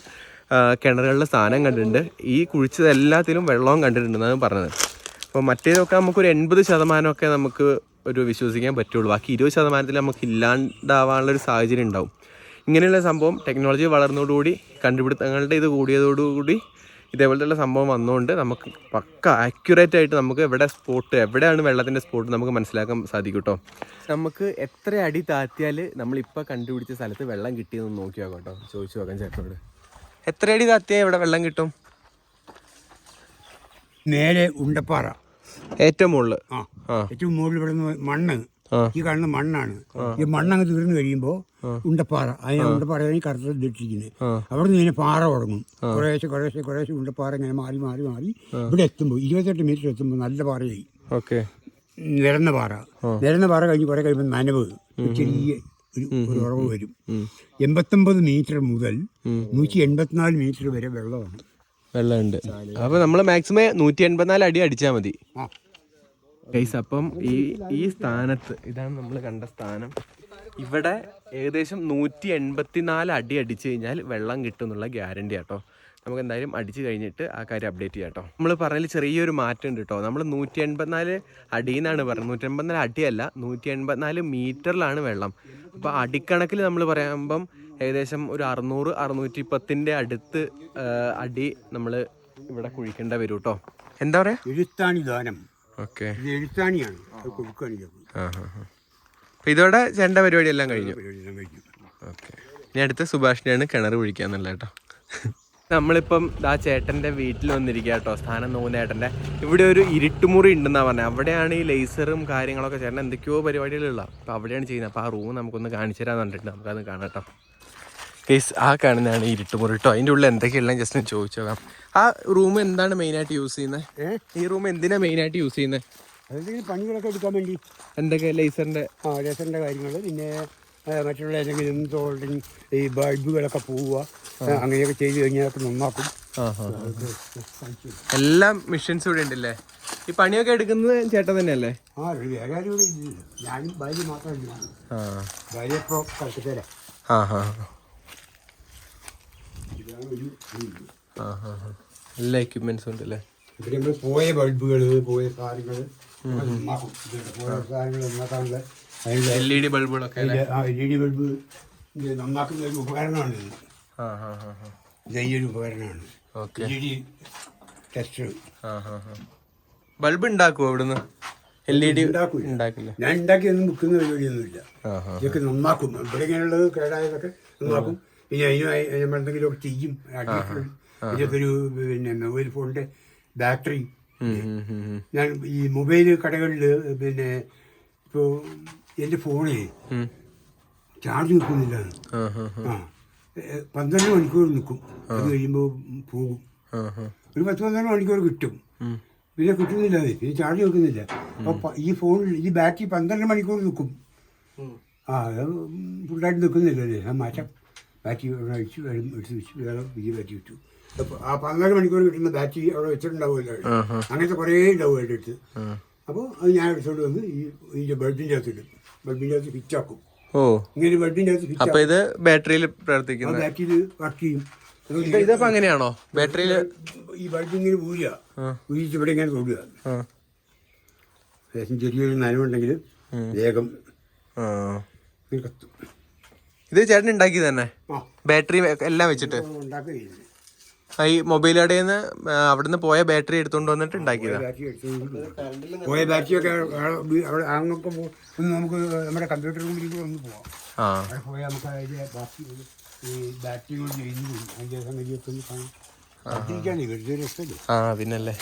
കിണറുകളിലെ സ്ഥാനം കണ്ടിട്ടുണ്ട്. ഈ കുഴിച്ചത് എല്ലാത്തിലും വെള്ളവും കണ്ടിട്ടുണ്ടെന്നാണ് പറഞ്ഞത്. അപ്പോൾ മറ്റേതൊക്കെ നമുക്കൊരു എൺപത് ശതമാനമൊക്കെ നമുക്ക് ഒരു വിശ്വസിക്കാൻ പറ്റുള്ളൂ. ബാക്കി ഇരുപത് ശതമാനത്തിൽ നമുക്ക് ഇല്ലാണ്ടാവാനുള്ളൊരു സാഹചര്യം ഉണ്ടാവും. ഇങ്ങനെയുള്ള സംഭവം ടെക്നോളജി വളർന്നതോടുകൂടി കണ്ടുപിടുത്തങ്ങളുടെ ഇത് കൂടിയതോടുകൂടി ഇതേപോലത്തെ സംഭവം വന്നുകൊണ്ട് നമുക്ക് പക്ക ആക്യുറേറ്റ് ആയിട്ട് നമുക്ക് എവിടെ സ്പോട്ട് എവിടെയാണ് വെള്ളത്തിന്റെ സ്പോട്ട് നമുക്ക് മനസ്സിലാക്കാൻ സാധിക്കും കേട്ടോ നമുക്ക് എത്ര അടി താത്തിയാൽ നമ്മളിപ്പോൾ കണ്ടുപിടിച്ച സ്ഥലത്ത് വെള്ളം കിട്ടിയെന്ന് നോക്കി നോക്കാം കേട്ടോ? ചോദിച്ചു നോക്കാം ചേട്ടനോട്. എത്ര അടി താത്തിയാൽ ഇവിടെ വെള്ളം കിട്ടും?
നേരെ ഉണ്ടപ്പാറ.
ഏറ്റവും മുകളിൽ ആ
ഏറ്റവും മുകളിൽ ഇവിടെ മണ്ണ്. ഈ കാണുന്ന മണ്ണാണ്. ഈ മണ്ണങ്ങ് തീർന്നു കഴിയുമ്പോൾ ഉണ്ടപ്പാറ. അതിനെ ഉണ്ടപ്പാറ കറുത്ത ഇതിട്ടിരിക്കുന്നത് അവിടെ നിന്ന് ഇങ്ങനെ പാറ തുടങ്ങും. കുറേശ്ശെ കുറേശ്ശെ കുറേശ്ശെ ഉണ്ടപ്പാറ ഇങ്ങനെ മാറി മാറി മാറി ഇവിടെ എത്തുമ്പോൾ ഇരുപത്തെട്ട് മീറ്റർ എത്തുമ്പോൾ നല്ല പാറയായി.
ഓക്കെ.
നിരന്ന പാറ. നിരന്ന പാറ കഴിഞ്ഞ് കുറേ കഴിയുമ്പോൾ നനവ് ചെറിയ ഒരു ഒരു ഉറവ് വരും. എൺപത്തൊമ്പത് മീറ്റർ മുതൽ നൂറ്റി എൺപത്തിനാല് മീറ്റർ വരെ വെള്ളമാണ്.
വെള്ളമുണ്ട്. അപ്പോൾ നമ്മൾ മാക്സിമം നൂറ്റി എൺപത്തിനാല് അടി അടിച്ചാൽ മതി. ഗൈസ് അപ്പം ഈ ഈ സ്ഥാനത്ത് ഇതാണ് നമ്മൾ കണ്ട സ്ഥാനം. ഇവിടെ ഏകദേശം നൂറ്റി എൺപത്തിനാല് അടി അടിച്ചു കഴിഞ്ഞാൽ വെള്ളം കിട്ടും എന്നുള്ള ഗ്യാരണ്ടി ആട്ടോ. നമുക്ക് എന്തായാലും അടിച്ചു കഴിഞ്ഞിട്ട് ആ കാര്യം അപ്ഡേറ്റ് ചെയ്യാം കേട്ടോ നമ്മൾ പറഞ്ഞതിൽ ചെറിയൊരു മാറ്റം ഉണ്ട് കേട്ടോ നമ്മൾ നൂറ്റി എൺപത്തിനാല് അടി എന്നാണ് പറഞ്ഞത്. നൂറ്റി എൺപത്തിനാല് അടിയല്ല നൂറ്റി എൺപത്തിനാല് മീറ്ററിലാണ് വെള്ളം. അപ്പോൾ അടിക്കണക്കിൽ നമ്മൾ പറയുമ്പം ഏകദേശം ഒരു അറുന്നൂറ് അറുന്നൂറ്റി പത്തിന്റെ അടുത്ത് അടി നമ്മൾ ഇവിടെ കുഴിക്കേണ്ട വരും കേട്ടോ എന്താ പറയുക
എഴുത്താണി ദാനം.
ഓക്കെ.
ഇത് എഴുത്താണിയാണ്. അത് കൊടുക്കുകയാണ് ചെയ്തത്
ഇതോടെ ചേട്ടന്റെ പരിപാടി എല്ലാം കഴിഞ്ഞു. ഓക്കെ. ഇനി അടുത്ത സുഭാഷിനെയാണ് കിണർ കുഴിക്കാന്നുള്ള കേട്ടോ. നമ്മളിപ്പം ആ ചേട്ടന്റെ വീട്ടിൽ വന്നിരിക്കുക കേട്ടോ സ്ഥാനം നോന്നേട്ടന്റെ ഇവിടെ ഒരു ഇരുട്ടുമുറി ഉണ്ടെന്നാണ് പറഞ്ഞത് അവിടെയാണ് ഈ ലേസറും കാര്യങ്ങളൊക്കെ ചേട്ടൻ എന്തൊക്കെയോ പരിപാടികളുള്ള അപ്പോൾ അവിടെയാണ് ചെയ്യുന്നത്. അപ്പോൾ ആ റൂം നമുക്കൊന്ന് കാണിച്ചു തരാൻ പറഞ്ഞിട്ടുണ്ട്. നമുക്കത് കാണാം കേട്ടോ. കേസ് ആ കാണുന്നതാണ് ഈ മുറിട്ടോ കേട്ടോ അതിന്റെ ഉള്ളിൽ എന്തൊക്കെയുള്ള ജസ്റ്റ് ഒന്ന് ചോദിച്ചു നോക്കാം. ആ റൂം എന്താണ് മെയിനായിട്ട് യൂസ് ചെയ്യുന്നത് ഈ റൂം എന്തിനാണ് മെയിനായിട്ട് യൂസ് ചെയ്യുന്നത്
അതെന്തെങ്കിലും പണികളൊക്കെ എടുക്കാൻ വേണ്ടി.
എന്തൊക്കെ ലേസറിന്റെ
ആ ലേസറിന്റെ കാര്യങ്ങൾ പിന്നെ മറ്റുള്ള ഏതെങ്കിലും സോൾഡിങ് ഈ ബൾബുകളൊക്കെ പോവുക അങ്ങനെയൊക്കെ ചെയ്ത് കഴിഞ്ഞാൽ അതൊക്കെ നന്നാക്കും.
എല്ലാം മെഷീൻസ് ഇവിടെ ഉണ്ടല്ലേ? ഈ പണിയൊക്കെ എടുക്കുന്നത് ചേട്ടൻ തന്നെയല്ലേ?
ആ വേറെ ആരും ഞാനും ഭാര്യ മാത്രമല്ല ഭാര്യ ഇപ്പോൾ കൽക്കത്തര
ആ ഹാ
ഇതാണ് ഒരു
ഉണ്ട് എല്ലാ എക്യുപ്മെന്റ്സും ഉണ്ടല്ലേ?
ഇവിടെ നമ്മൾ പോയ ബൾബുകൾ പോയ സാധനങ്ങൾ നന്നാക്കും ഇതുണ്ട്. പോയ സാധനങ്ങൾ നന്നാക്കാനുള്ള അതിന്റെ
എൽ ഇ ഡി ബൾബുകളൊക്കെ അല്ലേ?
എൽ ഇ ഡി ബൾബ് ഉണ്ടാക്കുവോ നന്നാക്കുന്ന ഒരു ഉപകരണമാണ് ഉപകരണമാണ്. എൽ ഇ ഡി
ബൾബ് ഉണ്ടാക്കുമോ ഇവിടുന്ന് എൽ ഇ ഡി
ഉണ്ടാക്കൂല.
ഉണ്ടാക്കില്ല?
ഞാൻ ഉണ്ടാക്കിയൊന്നും വിൽക്കുന്ന പരിപാടിയൊന്നുമില്ല. ഇതൊക്കെ നന്നാക്കും. ഇവിടെ ഇങ്ങനെയുള്ളത് കേടായതൊക്കെ നന്നാക്കും. പിന്നെ അതിന് നമ്മളെന്തെങ്കിലും എന്തെങ്കിലുമൊക്കെ ചെയ്യും. ഒരു പിന്നെ മൊബൈൽ ഫോണിന്റെ ബാറ്ററി. ഞാൻ ഈ മൊബൈൽ കടകളിൽ പിന്നെ ഇപ്പോൾ എന്റെ ഫോണിൽ ചാർജ് നിൽക്കുന്നില്ല.
ആ
പന്ത്രണ്ട് മണിക്കൂർ നിൽക്കും. അത് കഴിയുമ്പോൾ പോകും. ഒരു പത്ത് പന്ത്രണ്ട് മണിക്കൂർ കിട്ടും. പിന്നെ കിട്ടുന്നില്ല അത്. പിന്നെ ചാർജ് വെക്കുന്നില്ല അപ്പോൾ ഈ ഫോണിൽ ഈ ബാറ്ററി പന്ത്രണ്ട് മണിക്കൂർ നിൽക്കും. ആ അത് ഫുള്ളായിട്ട് നിൽക്കുന്നില്ലല്ലേ ആ മാറ്റം. ബാറ്ററി അവിടെ അഴിച്ചു എടുത്ത് വെച്ച് വേറെ പുതിയ ബാറ്ററി വിട്ടു അപ്പോൾ ആ പന്ത്രണ്ട് മണിക്കൂർ കിട്ടുന്ന ബാറ്ററി അവിടെ വെച്ചിട്ടുണ്ടാവുമല്ലോ. അങ്ങനത്തെ കുറേ ഉണ്ടാവും എന്റെ അടുത്ത്. അപ്പോൾ അത് ഞാൻ എടുത്തോണ്ട് വന്ന് ഈ ഇതിന്റെ ബൾബിന്റെ അകത്ത് ഇടും. ബൾബിന്റെ അകത്ത് ഫിറ്റ് ആക്കും.
ഓ.
ഇങ്ങനെ ബൾബിന്റെ അകത്ത് ഫിറ്റ്
അപ്പൊ ഇത് ബാറ്ററിയിൽ പ്രവർത്തിക്കുന്നു
ബാറ്ററിയിൽ വർക്ക് ചെയ്യും.
ഇതപ്പോ അങ്ങനെയാണോ? ബാറ്ററിയിൽ
ഈ ബൾബ് ഇങ്ങനെ ഊരുക ഊരിച്ച് ഇവിടെ ഇങ്ങനെ തൊടുക. ഏകദേശം ചെറിയൊരു നനവുണ്ടെങ്കിൽ വേഗം കത്തും.
ഇത് ചേട്ടൻ ഉണ്ടാക്കി തന്നെ. ബാറ്ററി എല്ലാം വെച്ചിട്ട്. ഈ മൊബൈൽ കടയിൽ നിന്ന് അവിടുന്ന് പോയ ബാറ്ററി എടുത്തുകൊണ്ട് വന്നിട്ട് ഉണ്ടാക്കിയതാണ്
ബാറ്ററി പോയ. അവിടെ ഒന്ന് നമുക്ക് നമ്മുടെ കമ്പ്യൂട്ടർ ഒന്ന് പോവാം.
ആ.
പോയാൽ നമുക്ക് ബാക്കി ഈ ബാറ്ററി കൊണ്ട്
ആ. പിന്നല്ലേ.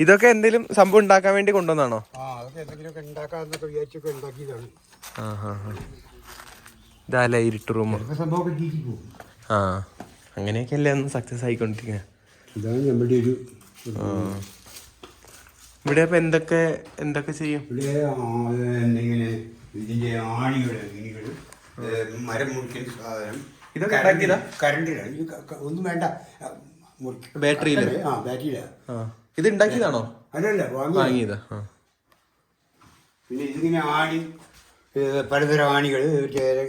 ഇതൊക്കെ എന്തെങ്കിലും സംഭവം ഉണ്ടാക്കാൻ വേണ്ടി കൊണ്ടുവന്നാണോ?
ആ അതൊക്കെ എന്തെങ്കിലുമൊക്കെ ഉണ്ടാക്കാന്നൊക്കെ വിചാരിച്ചൊക്കെ ഉണ്ടാക്കിയതാണ്.
ആ ഹാ ഹാ. ഇതല്ലേ ഇരുട്ട് റൂം ആ അങ്ങനെയൊക്കെയല്ലേ ഒന്ന് സക്സസ് ആയിക്കൊണ്ടിരിക്കുക
ഇതാണ് നമ്മുടെ ഒരു
ഇവിടെ അപ്പൊ എന്തൊക്കെ എന്തൊക്കെ ചെയ്യും?
ഇവിടെ ആ, ഇങ്ങനെ ഇതിന്റെ ആണികൾ ഗിനികൾ മരം മുറിക്കുന്ന സാധനം
ഇതൊക്കെ?
കറണ്ടിലാണ് ഒന്നും വേണ്ട.
ബാറ്ററിയിൽ?
ആ ബാറ്ററിയിലാണ്
ആ. ഇത് ഉണ്ടാക്കിയതാണോ?
അതല്ല
വാങ്ങിയതാ.
പിന്നെ ഇതിങ്ങനെ ആണി ഏ, പലതരം ആണികൾ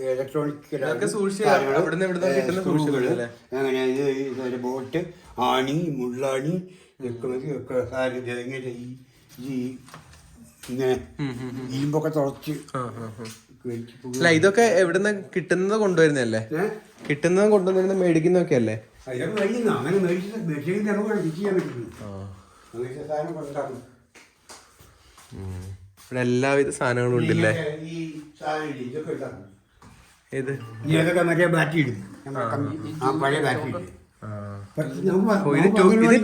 ഇലക്ട്രോണിക്? അങ്ങനെ ഇത് ബോട്ട് ആണി മുള്ളാണി ഒക്കെ ഇങ്ങനെ ഈ ഈ ഇങ്ങനെ ഇരുമ്പൊക്കെ തുറച്ച്
അല്ല ഇതൊക്കെ എവിടുന്ന് കിട്ടുന്നത് കൊണ്ടുവരുന്നല്ലേ? കിട്ടുന്നത് കൊണ്ടുവന്നിരുന്ന മേടിക്കുന്നൊക്കെ അല്ലേ
അങ്ങനെ മേടിച്ച് മേടിച്ചെങ്കിൽ നമുക്ക് ഫിറ്റ് ചെയ്യാൻ പറ്റുന്നു അങ്ങനത്തെ സാധനം കൊണ്ടാക്കും
ഇവിടെ എല്ലാവിധ സാധനങ്ങളും ഉണ്ടല്ലേ?
ഇതൊക്കെ മറ്റേ ബാറ്ററി ഇടും. ആ. പഴയ ബാറ്ററി ഇടും.
ഇത്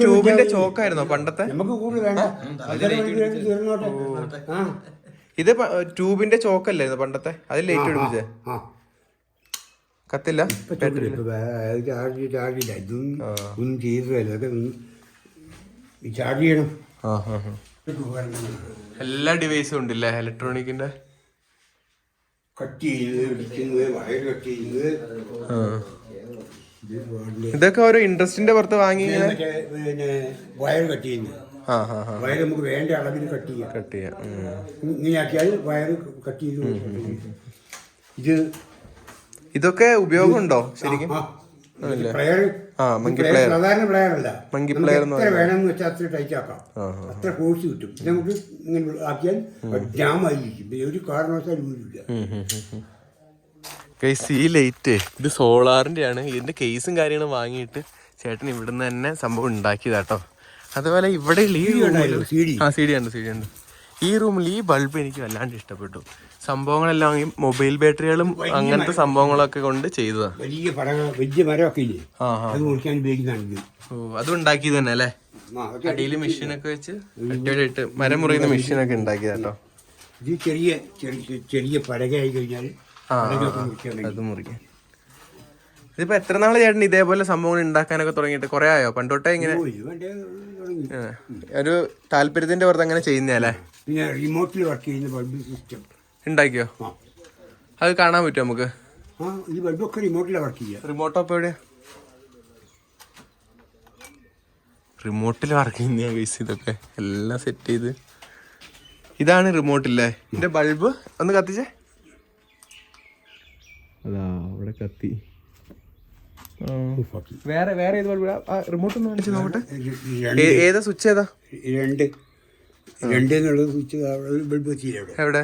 ട്യൂബിന്റെ ചോക്കായിരുന്നോ പണ്ടത്തെ?
നമുക്ക് കൂടുതൽ
ഇത് ട്യൂബിന്റെ ചോക്കല്ലായിരുന്നു പണ്ടത്തെ? അതിൽ ലേറ്റ് പിടിപ്പിച്ചേ കത്തില്ല?
ചാർജ് ചാർജ് ഇല്ല ഇതൊന്നും ഒന്നും ചെയ്തതല്ല അതൊക്കെ ഒന്നും ചാർജ് ചെയ്യണം.
ആ, ഹാ ആ. എല്ലാ ഡിവൈസും ഉണ്ടല്ലേ? ഇലക്ട്രോണിക്കിന്റെ
കട്ട് ചെയ്യുന്നത്.
ഇതൊക്കെ ഓരോ ഇൻട്രസ്റ്റിന്റെ പുറത്ത് വാങ്ങി
പിന്നെ വയർ കട്ട് ചെയ്യുന്നത് വയർ നമുക്ക് വേണ്ട അളവിൽ കട്ട് ചെയ്യാം.
കട്ട് ചെയ്യാം.
ഇങ്ങനെയാക്കിയാൽ വയർ കട്ട് ചെയ്ത്. ഇത്
ഇതൊക്കെ ഉപയോഗമുണ്ടോ ശരിക്കും?
ആ, പ്ലെയർ
ആ, മങ്കി
പ്ലെയർ. സാധാരണ പ്ലെയർ അല്ല. മങ്കി
പ്ലെയർ എന്ന്
എത്ര വേണമെന്ന് വെച്ചാൽ അത്ര ടൈറ്റ് ആക്കാം. അത്ര കോഴ്സ് കിട്ടും. ഇത് നമുക്ക് ഇങ്ങനെ ആക്കിയാൽ ജാം ആയിരിക്കും. പിന്നെ ഒരു കാരണവശാലും ഊരില്ല
കേസ് ഈ ലൈറ്റ് ഇത് സോളാറിന്റെ ആണ് ഇതിന്റെ കേസും കാര്യങ്ങളും വാങ്ങിയിട്ട് ചേട്ടൻ ഇവിടുന്ന് തന്നെ സംഭവം ഉണ്ടാക്കിയതാട്ടോ അതുപോലെ ഇവിടെ
ലീവ്
ആ സി ഡി ഉണ്ട് സി ഡി ഉണ്ട്. ഈ റൂമിൽ ഈ ബൾബ് എനിക്ക് വല്ലാണ്ട് ഇഷ്ടപ്പെട്ടു. സംഭവങ്ങളെല്ലാം ഈ മൊബൈൽ ബാറ്ററികളും അങ്ങനത്തെ സംഭവങ്ങളൊക്കെ കൊണ്ട് ചെയ്തതാണ്
വലിയ പടങ്ങൾ വലിയ മരമൊക്കെ ഇല്ലേ അത് മുറിക്കാൻ ഉപയോഗിക്കുന്നതാണ് ഇത്
ഓ അത് ഉണ്ടാക്കിയത് തന്നെ അല്ലേ? അടിയിൽ മെഷീനൊക്കെ വെച്ച് അടിപൊളിയായിട്ട് മരം മുറിയുന്ന മെഷീനൊക്കെ ഉണ്ടാക്കിയതാട്ടോ
ഇത് ചെറിയ ചെറിയ ചെറിയ പലകയായി കഴിഞ്ഞാൽ
അത് മുറിക്കാൻ. ഇതിപ്പോ എത്ര നാൾ ചേട്ടൻ ഇതേപോലെ സംഭവങ്ങൾ ഉണ്ടാക്കാനൊക്കെ തുടങ്ങിയിട്ട്? കുറെ ആയോ? പണ്ടോട്ടേ ഇങ്ങനെ ഒരു താല്പര്യത്തിന്റെ പുറത്ത് അങ്ങനെ ചെയ്യുന്നതല്ലേ?
പിന്നെ റിമോട്ടിൽ വർക്ക് ചെയ്യുന്ന ബൾബ് സിസ്റ്റം
ഉണ്ടാക്കിയോ?
ആ.
അത് കാണാൻ പറ്റുമോ നമുക്ക്?
ആ ഈ ബൾബൊക്കെ റിമോട്ടിലാണ് വർക്ക് ചെയ്യുക.
റിമോട്ട് അപ്പോൾ എവിടെയാ റിമോട്ടിൽ വർക്ക് ചെയ്യുന്ന ഗൈസ് ഇതൊക്കെ. എല്ലാം സെറ്റ് ചെയ്ത്. ഇതാണ് റിമോട്ടില്ലേ ഇതിന്റെ ബൾബ് ഒന്ന് കത്തിച്ചേ. അതാ അവിടെ കത്തി. വേറെ വേറെ ഏത് ബൾബ് റിമോട്ട് ഒന്ന് കാണിച്ചു നോക്കട്ടെ. ഏതാ സ്വിച്ച് ഏതാ?
രണ്ട്. രണ്ട് എന്നുള്ളത് സ്വിച്ച് ബൾബ് വെച്ചില്ല
എവിടെ?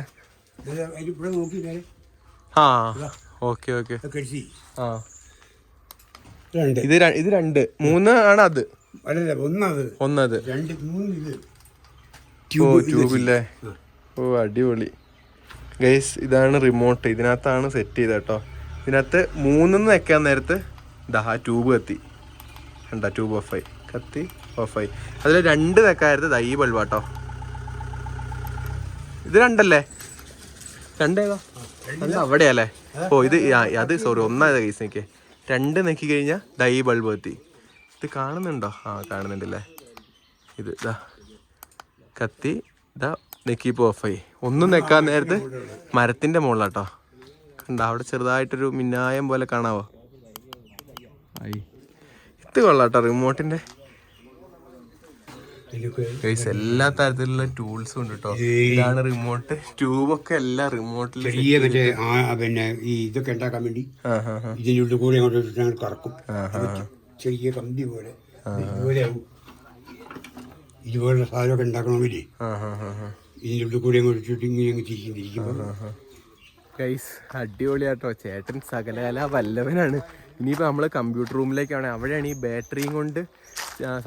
ഇവിടെ നോക്കി
ആ ഓക്കെ ഓക്കെ. ആ
രണ്ട്.
ഇത് ഇത് രണ്ട്. മൂന്ന് ആണ് അത്.
അല്ലല്ല ഒന്നത്.
ഒന്നത്.
രണ്ട് മൂന്ന് ഇത്.
ഓ
ട്യൂബ്
ട്യൂബില്ലേ ഓ അടിപൊളി. ഗൈസ് ഇതാണ് റിമോട്ട്. ഇതിനകത്താണ് സെറ്റ് ചെയ്തത് കേട്ടോ. ഇതിനകത്ത് മൂന്നെന്ന് വെക്കാൻ നേരത്ത് ദാ ട്യൂബ് കത്തി. കണ്ട ട്യൂബ് ഓഫായി കത്തി ഓഫായി അതിൽ രണ്ട് വെക്കായിരുന്നു ദാ ഈ ബൾബ് കേട്ടോ. ഇത് രണ്ടല്ലേ? രണ്ടേതാ? അവിടെയല്ലേ? ഓ ഇത് അത് സോറി ഒന്നായത് കേസ് നിൽക്കേ രണ്ട് നെക്കി കഴിഞ്ഞാൽ ദാ ഈ ബൾബ് എത്തി. ഇത് കാണുന്നുണ്ടോ? ആ കാണുന്നുണ്ടല്ലേ? ഇത് ഇതാ കത്തി ഇതാ നെക്കിപ്പോ ഓഫായി ഒന്നും നെക്കാൻ നേരത്ത് മരത്തിന്റെ മുകളിലാട്ടോ. കണ്ട അവിടെ ചെറുതായിട്ടൊരു മിന്നായം പോലെ കാണാവോ? ആയി ഇത് കൊള്ളാട്ടോ റിമോട്ടിന്റെ ഗൈസ് എല്ലാ തരത്തിലുള്ള ടൂൾസും ഉണ്ട് കേട്ടോ ഇതാണ് റിമോട്ട് ട്യൂബൊക്കെ എല്ലാ റിമോട്ടിൽ
ചെറിയ മറ്റേ പിന്നെ ഈ ഇതൊക്കെ ഉണ്ടാക്കാൻ വേണ്ടി ഇതിന്റെ ഉള്ളിൽ കൂടെ അങ്ങോട്ട് ഞങ്ങൾ കറക്കും. ചെറിയ കമ്പി പോലെ. ഇതുപോലെ ആവും. ഇതുപോലുള്ള സാധനമൊക്കെ
ഉണ്ടാക്കണമെങ്കിൽ
ഇതിന്റെ ഉള്ളിൽ കൂടെ അങ്ങോട്ട് ഞങ്ങൾ ഇങ്ങനെ അങ്ങ് തിരിക്കും
ഗൈസ് അടിപൊളിയാട്ടോ. ചേട്ടൻ സകലകല വല്ലവനാണ്. ഇനിയിപ്പോൾ നമ്മൾ കമ്പ്യൂട്ടർ റൂമിലേക്കാണ് അവിടെയാണ് ഈ ബാറ്ററിയും കൊണ്ട്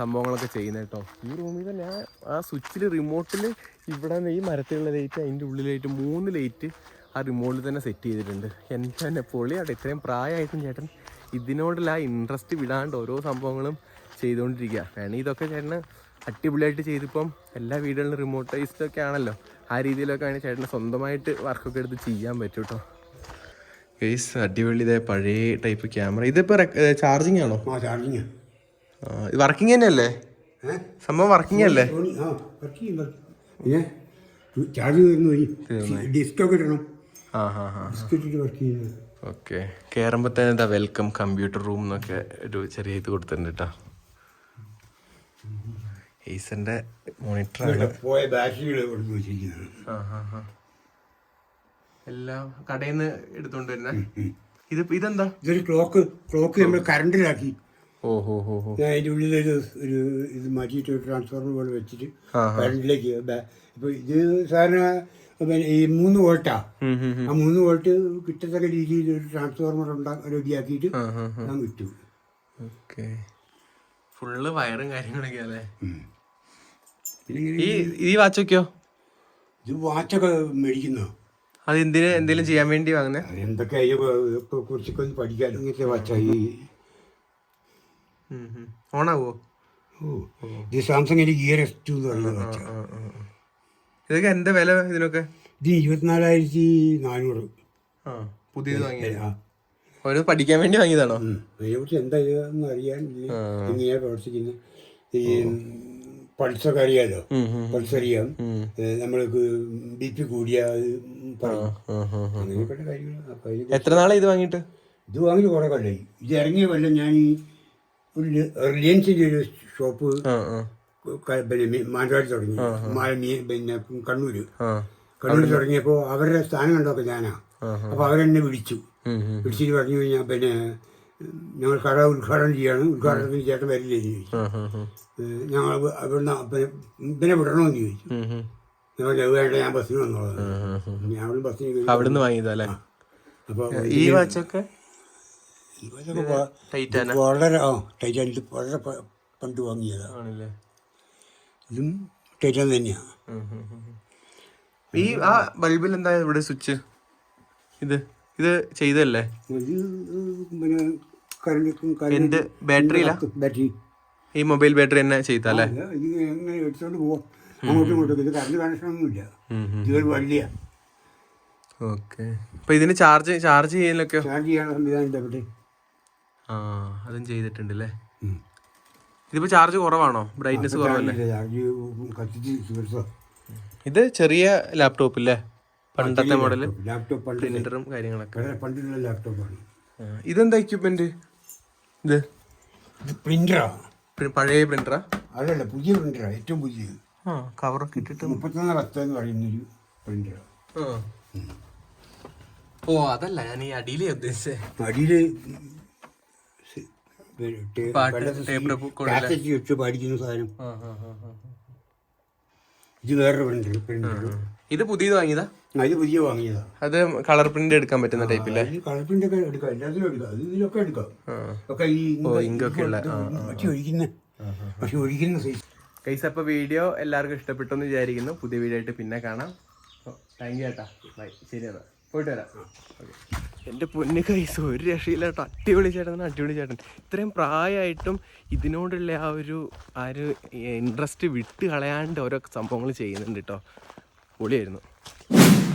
സംഭവങ്ങളൊക്കെ ചെയ്യുന്നത് കേട്ടോ ഈ റൂമിൽ തന്നെ ആ ആ സ്വിച്ചിൽ റിമോട്ടിൽ ഇവിടെ ഈ മരത്തിലുള്ള ലൈറ്റ് അതിന്റെ ഉള്ളിലായിട്ട് മൂന്ന് ലൈറ്റ് ആ റിമോട്ടിൽ തന്നെ സെറ്റ് ചെയ്തിട്ടുണ്ട്. എന്റെ തന്നെ പൊളിയാട്ടെ ഇത്രയും പ്രായമായിട്ടും ചേട്ടൻ ഇതിനോടുള്ള ആ ഇൻട്രസ്റ്റ് വിടാണ്ട് ഓരോ സംഭവങ്ങളും ചെയ്തുകൊണ്ടിരിക്കുക വേണമെങ്കിൽ ഇതൊക്കെ ചേട്ടന് അടിപൊളിയായിട്ട് ചെയ്തിപ്പം എല്ലാ വീടുകളിലും റിമോട്ടൈസ്ഡൊക്കെ ആണല്ലോ. ആ രീതിയിലൊക്കെ ആണ് ചേട്ടന് സ്വന്തമായിട്ട് വർക്കൊക്കെ എടുത്ത് ചെയ്യാൻ പറ്റും കേട്ടോ ഗൈസ് അടിപൊളി ഇതേ പഴയ ടൈപ്പ് ക്യാമറ ഇതിപ്പോ ചാർജിങ് ആണോ?
ചാർജിങ്
ഇത് വർക്കിംഗ് തന്നെയല്ലേ? സംഭവം വർക്കിംഗ് അല്ലേ?
ചാർജ് ഇടണം.
ആ ഹാ ഹാ
ഡിസ്ക് ഇട്ടിട്ട് വർക്ക് ചെയ്യുന്നത്.
ഓക്കെ. കയറുമ്പോൾ തന്നെ എന്താ വെൽക്കം കമ്പ്യൂട്ടർ റൂം എന്നൊക്കെ ഒരു ചെറിയ ഇത് കൊടുത്തിട്ടുണ്ട് കേട്ടോ ഏസറിന്റെ മോണിറ്ററാണ്
പോയ ബാറ്ററികൾ
ആ ഹാ ഹാ. എല്ലാം കടയിൽ നിന്ന് എടുത്തോണ്ട് വരുന്ന. ഇത് ഇതെന്താ?
ഇതൊരു ക്ലോക്ക് ക്ലോക്ക് നമ്മൾ കറണ്ടിലാക്കി.
ഓ ഹോ ഹോ ഹോ.
ഞാൻ അതിന്റെ ഉള്ളിൽ ഒരു ഒരു ഇത് മാറ്റിയിട്ട് ഒരു ട്രാൻസ്ഫോർമർ പോലെ വെച്ചിട്ട് കറണ്ടിലേക്ക് ഇപ്പൊ ഇത് സാധാരണ ഈ മൂന്ന് വോൾട്ടാ. ആ മൂന്ന് വോൾട്ട് കിട്ടത്തക്ക രീതിയിൽ ഒരു ട്രാൻസ്ഫോർമർ ഉണ്ടാ റെഡിയാക്കിയിട്ട്. ഞാൻ വിട്ടു.
ഓക്കെ. ഫുള്ള് വയറും കാര്യങ്ങളൊക്കെ അല്ലേ? ഈ ഈ വാച്ചൊക്കെയോ
ഇത് വാച്ചൊക്കെ മേടിക്കുന്നോ?
അത് എന്തിന് എന്തെങ്കിലും ചെയ്യാൻ വേണ്ടി വാങ്ങുന്നേ?
എന്തൊക്കെ അതിനെ കുറിച്ചൊക്കെ ഒന്ന് പഠിക്കാൻ ഇങ്ങനത്തെ വാച്ചായി
ഓണാവോ?
സാംസങ് ഗിയർ എസ് ടു എന്ന് വച്ചാ.
ഇതൊക്കെ എന്താ വില ഇതിനൊക്കെ?
ഇത് ഇരുപത്തിനാലായിരത്തി നാനൂറ്.
ആ പുതിയത് വാങ്ങിയത്. ഓരോ പഠിക്കാൻ വേണ്ടി വാങ്ങിയതാണോ.
അതിനെക്കുറിച്ച് എന്താ ഇതെന്ന് അറിയാൻ എങ്ങനെയാണ് പ്രവർത്തിക്കുന്നത് ഈ പൾസൊക്കെ അറിയാലോ. പൾസ് അറിയാം നമ്മൾക്ക് ബി പി കൂടിയ കാര്യങ്ങൾ
എത്ര നാളെ ഇത് വാങ്ങിയിട്ട്?
ഇത് വാങ്ങി കുറേ കൊല്ലായി. ഇത് ഇറങ്ങിയ കൊല്ലം ഞാൻ ഈ ഒരു ഒരു ഷോപ്പ് പിന്നെ മാനന്തവാടി തുടങ്ങി. മാ- പിന്നെ കണ്ണൂര്. കണ്ണൂർ തുടങ്ങിയപ്പോൾ അവരുടെ സ്ഥാനം കണ്ടൊക്കെ ഞാനാ. അപ്പോൾ അവരെന്നെ വിളിച്ചു. വിളിച്ചിട്ട് പറഞ്ഞു കഴിഞ്ഞാൽ പിന്നെ ഞങ്ങൾ കട ഉദ്ഘാടനം ചെയ്യാണ്. ഉദ്ഘാടനത്തിന് ചേട്ടൻ വരില്ലേ എന്ന് ചോദിച്ചു. ഞങ്ങൾ അവിടുന്ന് പിന്നെ വിടണമെന്ന് ചോദിച്ചു. ഞങ്ങൾ വേണ്ട ഞാൻ ബസ്സിന് വന്നോളാം. ഞാൻ അവിടെ ബസ്സിന്.
അവിടുന്ന് വാങ്ങിയതല്ലേ?
അപ്പോൾ
ഈ വാച്ചൊക്കെ?
വളരെ ആ ടൈറ്റാൻ ഇത് വളരെ പണ്ട് വാങ്ങിയതാണ് ഇതും ടൈറ്റാൻ തന്നെയാണ്.
ഈ ആ ബൾബിൽ എന്താ ഇവിടെ സ്വിച്ച്? ഇത് ഇത് ചെയ്തല്ലേ
പിന്നെ കറണ്ട്
എന്ത്? ബാറ്ററിയിലാ
ബാറ്ററി
ഈ മൊബൈൽ ബാറ്ററി തന്നെ
ചെയ്താലേ? ഇത് എങ്ങനെ എടുത്തോണ്ട് പോവാം. അങ്ങോട്ടും ഇങ്ങോട്ടും ഇത് കറണ്ട് കണക്ഷൻ ഒന്നുമില്ല. ഇതൊരു വള്ളിയാ
ഓക്കെ അപ്പൊ ഇതിന് ചാർജ് ചാർജ് ചെയ്യാനൊക്കെ?
ചാർജ് ചെയ്യാനുള്ള സംവിധാനം ഉണ്ട് അവിടെ
ആ അതും ചെയ്തിട്ടുണ്ട് അല്ലേ ഇതിപ്പോ ചാർജ് കുറവാണോ? ബ്രൈറ്റ്നസ് കുറവല്ലേ?
ചാർജ് കത്തിച്ച് ചികിത്സ
ഇത് ചെറിയ ലാപ്ടോപ്പ് അല്ലേ പണ്ടത്തെ മോഡൽ
ലാപ്ടോപ്പ്
പ്രിന്ററും കാര്യങ്ങളൊക്കെ.
പണ്ടുള്ള ലാപ്ടോപ്പാണ്
ഇതെന്താ എക്യുപ്മെന്റ് ഇത്
പ്രിന്ററാ.
പഴയ പ്രിന്ററാ?
അതല്ല പുതിയ പ്രിന്ററാ ഏറ്റവും പുതിയത്
ആ കവറൊക്കെ ഇട്ടിട്ട്.
മുപ്പത്തൊന്ന് പത്ത് എന്ന് പറയുന്നൊരു പ്രിന്ററാ.
ആ. ഓ അതല്ല ഞാൻ ഈ അടിയിലേ ഉദ്ദേശിച്ചേ.
അടിയിൽ വെച്ച് പഠിക്കുന്ന സാധനം. ഇത് വേറൊരു പ്രിന്റർ പ്രിന്റർ
ഇത് പുതിയത് വാങ്ങിയതാ?
അത് പുതിയ വാങ്ങിയതാ.
അത് കളർ പ്രിന്റ് എടുക്കാൻ പറ്റുന്ന ടൈപ്പില്ലേ?
അതിൽ കളർ പ്രിന്റ് ഒക്കെ എടുക്കാം. എല്ലാത്തിലും എടുക്കാം. ഇതിലൊക്കെ എടുക്കാം. ഒക്കെ ഈ
ഇങ്കൊക്കെ ഉള്ള
ഒഴിക്കുന്ന പക്ഷി ഒഴിക്കുന്ന സൈസ്
കൈസ് അപ്പോൾ വീഡിയോ എല്ലാവർക്കും ഇഷ്ടപ്പെട്ടു എന്ന് വിചാരിക്കുന്നു. പുതിയ വീഡിയോ ആയിട്ട് പിന്നെ കാണാം. താങ്ക് യു ചേട്ടാ. ബൈ ശരി പോയിട്ട് വരാം. എന്റെ പൊന്ന് കൈസ് ഒരു രക്ഷയില്ല കേട്ടോ. അടിപൊളി ചേട്ടൻ അടിപൊളി ചേട്ടൻ. ഇത്രയും പ്രായമായിട്ടും ഇതിനോടുള്ള ആ ഒരു ആ ഒരു ഇൻട്രസ്റ്റ് വിട്ട് കളയാണ്ട് ഓരോ സംഭവങ്ങൾ ചെയ്യുന്നുണ്ട് കേട്ടോ. പൊളിയായിരുന്നു. you